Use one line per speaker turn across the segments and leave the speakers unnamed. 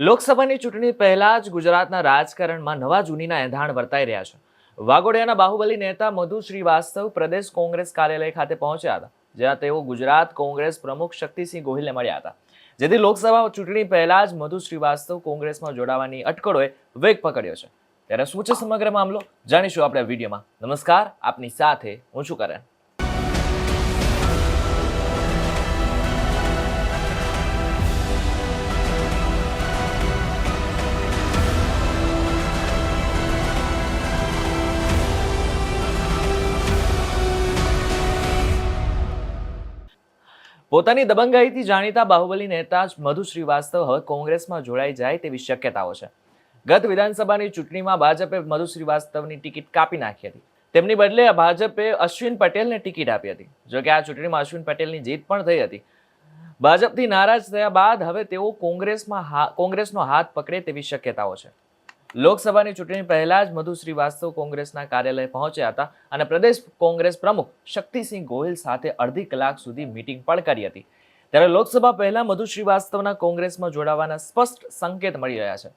લોકસભાની ચૂંટણી પહેલા જ ગુજરાતના રાજકારણમાં નવા જૂનીના એંધાણ વર્તાઈ રહ્યા છે. વાઘોડિયાના બાહુબલી નેતા મધુ શ્રીવાસ્તવ પ્રદેશ કોંગ્રેસ કાર્યાલય ખાતે પહોંચ્યા હતા, જ્યાં તેઓ ગુજરાત કોંગ્રેસ પ્રમુખ શક્તિસિંહ ગોહિલને મળ્યા હતા. જેથી લોકસભા ચૂંટણી પહેલા જ મધુ શ્રીવાસ્તવ કોંગ્રેસમાં જોડાવાની અટકળોએ વેગ પકડ્યો છે. ત્યારે શું છે સમગ્ર મામલો? જાણીશું આપણે વિડીયોમાં. નમસ્કાર, આપની સાથે હું છું કરણ. પોતાની દબંગાઈથી જાણીતા બાહુબલી નેતા મધુ શ્રીવાસ્તવ કોંગ્રેસમાં જોડાઈ જાય તેવી શક્યતાઓ છે. ગત વિધાનસભાની ચૂંટણીમાં ભાજપે મધુ શ્રીવાસ્તવની ટિકિટ કાપી નાખી હતી. તેમની બદલે ભાજપે અશ્વિન પટેલને ટિકિટ આપી હતી. જોકે આ ચૂંટણીમાં અશ્વિન પટેલની જીત પણ થઈ હતી. ભાજપથી નારાજ થયા બાદ હવે તેઓ કોંગ્રેસમાં કોંગ્રેસનો હાથ પકડે તેવી શક્યતાઓ છે. લોકસભાની ચૂંટણી પહેલા જ મધુ શ્રીવાસ્તવ કોંગ્રેસના કાર્યાલય પહોંચ્યા હતા અને પ્રદેશ કોંગ્રેસ પ્રમુખ શક્તિસિંહ ગોહિલ સાથે અડધી કલાક સુધી મીટિંગ પણ કરી હતી. ત્યારે લોકસભા પહેલા મધુ શ્રીવાસ્તવના કોંગ્રેસમાં જોડાવાના સ્પષ્ટ સંકેત મળી રહ્યા છે.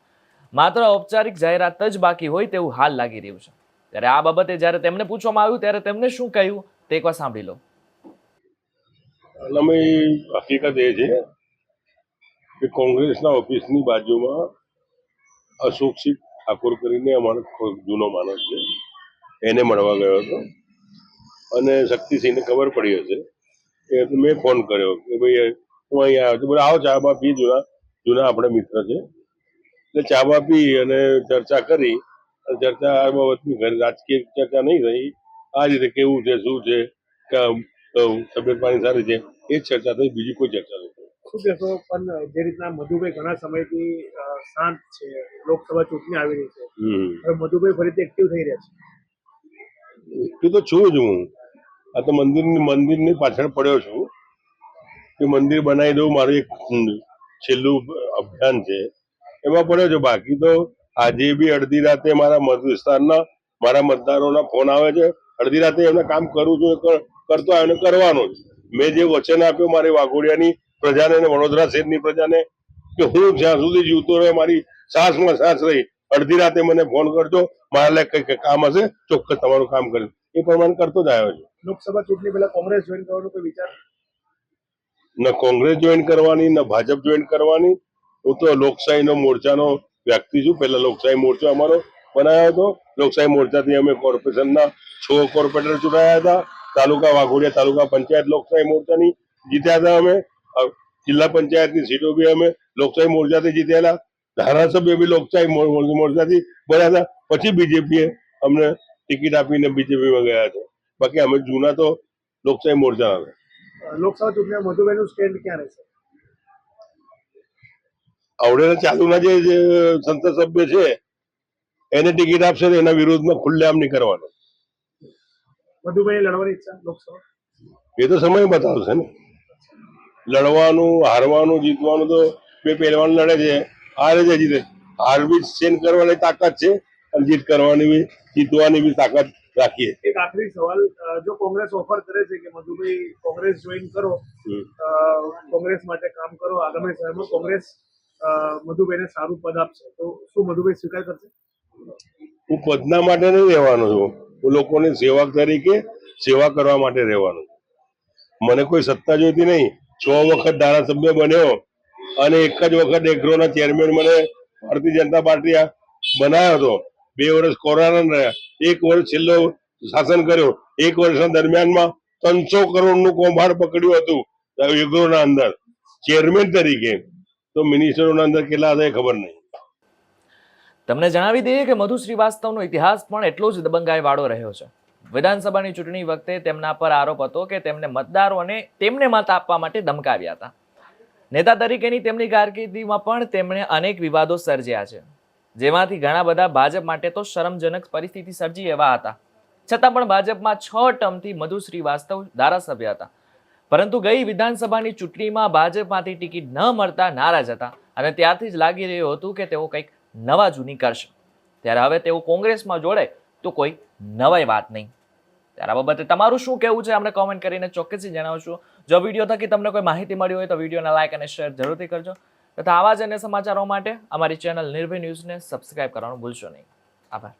માત્ર ઔપચારિક જાહેરાત જ બાકી હોય તેવું હાલ લાગી રહ્યું છે. ત્યારે આ બાબતે જ્યારે તેમને પૂછવામાં આવ્યું, ત્યારે તેમને શું કહ્યું, તે એકવાર સાંભળી લો.
હકીકત એ છે કે કોંગ્રેસના ઓફિસની બાજુમાં અશોકસિંહ ઠાકોર કરીને અમારો જૂનો માણસ છે. એને મળવા ગયો હતો. અને શક્તિસિંહને ખબર પડી હશે એટલે મેં ફોન કર્યો કે ભાઈ હું અહીંયા આવ્યો બોલે, આવો ચા બા પી, જૂના જૂના આપણે મિત્ર છે. એટલે ચા બા પી અને ચર્ચા કરી. અને ચર્ચા આ બાબતની ઘરે રાજકીય ચર્ચા નહીં થઈ. આ રીતે કેવું છે, શું છે તબિયત પાણી સારી છે, એ ચર્ચા થઈ. બીજી કોઈ ચર્ચા નહીં થઈ.
શું કહેશો? પણ જે રીતના મધુભાઈ ઘણા સમયથી શાંત છે. લોકસભા ચૂંટણી આવી રહી છે. હવે મધુભાઈ ફરીથી એક્ટિવ થઈ રહ્યા છે.
એક્ટિવ તો છું જ હું. આ તો મંદિરની મંદિરની પાછળ પડ્યો છું. કે મંદિર બનાવી દઉં મારું એક છેલ્લું અભિયાન છે. એમાં પડ્યો છે. બાકી તો આજે બી અડધી રાતે મારા મત વિસ્તારના મારા મતદારોના ફોન આવે છે. અડધી રાતે એમને કામ કરું છું કરતો આવ્યો ને કરવાનું જ. મેં જે વચન આપ્યું મારી વાઘોડિયાની પ્રજાને અને વડોદરા શહેરની પ્રજાને કે હું જ્યાં સુધી જીવતો રહે મારી સાસમાં સાસ રહી અડધી રાતે મને ફોન કરજો મારા લાયક કંઈક કામ હશે ચોક્કસ તમારું કામ કરીશ એ પ્રમાણે કરતો જ આવ્યો છું.
લોકસભા ચૂંટણી પહેલા કોંગ્રેસ જોઈન કરવાનો કોઈ વિચાર?
ન કોંગ્રેસ જોઈન કરવાની ન ભાજપ જોઈન કરવાની. હું તો લોકશાહીનો મોરચાનો વ્યક્તિ છું. પહેલા લોકશાહી મોરચો અમારો બનાવ્યો હતો. લોકશાહી મોરચાથી અમે કોર્પોરેશનના છ કોર્પોરેટર ચૂંટાયા હતા. તાલુકા વાઘોડિયા તાલુકા પંચાયત લોકશાહી મોરચાની જીત્યા હતા અમે. જિલ્લા પંચાયતની સીટો બી અમે લોકશાહી મોરચાથી જીત્યેલા ધારાસભ્ય બી લોકશાહી મોર- મોર- મોરચાથી બન્યા હતા. પછી બીજેપીએ અમને ટિકિટ આપીને બીજેપીમાં ગયા છે. બાકી અમે જૂના તો લોકશાહી મોરચા
આવે લોકસભા ચૂંટણીમાં મધુભાઈનું સ્ટેન્ડ ક્યાં રહેશે
આવડેલા ચાલુના જે જે સંસદ સભ્ય છે એને ટિકિટ આપશે તો એના વિરોધમાં ખુલ્લેઆમ નહીં કરવાનું.
મધુભાઈ લડવાની ઈચ્છા લોકસભા?
એ તો સમય બતાવશે ને. લડવાનું હારવાનું જીતવાનું તો બે પહેલવાન લડે છે. હારે છે જીતે હાર બી સેન કરવાની તાકાત છે અને જીત કરવાની બી જીતવાની બી તાકાત રાખીએ.
એક આખરી સવાલ જો કોંગ્રેસ ઓફર કરે છે કે મધુભાઈ કોંગ્રેસ જોઈન કરો કોંગ્રેસ માટે કામ કરો આગામી સમયમાં કોંગ્રેસ મધુભાઈને સારું પદ આપશે તો શું મધુભાઈ સ્વીકાર કરશે?
હું પદના માટે નહીં રહેવાનો છું. હું લોકોની સેવા તરીકે સેવા કરવા માટે રહેવાનો મને કોઈ સત્તા જોઈતી નહીં. છ વખત ધારાસભ્ય બન્યો. અને એક જ વખત એગ્રોના ચેરમેન મને ભારતીય જનતા પાર્ટી બનાવ્યો હતો. બે વર્ષ કોરોના રહ્યા એક વર્ષ છેલ્લો શાસન કર્યો. એક વર્ષના દરમિયાનમાં ત્રણસો કરોડનું કૌભાંડ પકડ્યું હતું એગ્રોના અંદર. ચેરમેન તરીકે. તો મિનિસ્ટરોના અંદર કેટલા હતા એ ખબર નહીં.
તમને જણાવી દઈએ કે મધુ શ્રીવાસ્તવનો ઇતિહાસ પણ એટલો જ દબંગાઈ વાળો રહ્યો છે. વિધાનસભાની ચૂંટણી વખતે તેમના પર આરોપ હતો કે તેમને મતદારોને તેમને મત આપવા માટે ધમકાવ્યા હતા. નેતા તરીકેની તેમની કારકિર્દીમાં પણ તેમણે અનેક વિવાદો સર્જ્યા છે. જેમાંથી ઘણા બધા ભાજપ માટે તો શરમજનક પરિસ્થિતિ સર્જી એવા હતા. છતાં પણ ભાજપમાં છ ટર્મથી મધુ શ્રીવાસ્તવ ધારાસભ્ય હતા. પરંતુ ગઈ વિધાનસભાની ચૂંટણીમાં ભાજપમાંથી ટિકિટ ન મળતા નારાજ હતા અને ત્યારથી જ લાગી રહ્યું હતું કે તેઓ કંઈક નવા જૂની કરશે. ત્યારે હવે તેઓ કોંગ્રેસમાં જોડે તો કોઈ નવાઈ વાત નહીં. ત્યારે આ બાબતે તમારું શું કહેવું છે? અમને કોમેન્ટ કરીને ચોક્કસથી જણાવશો જો વીડિયો થકી તમને કોઈ માહિતી મળી હોય તો વિડીયોને લાઈક અને શેર જરૂરથી કરજો. તથા આવા જ અન્ય સમાચારો માટે અમારી ચેનલ નિર્ભય ન્યૂઝને સબસ્ક્રાઇબ કરવાનું ભૂલશો નહીં. આભાર.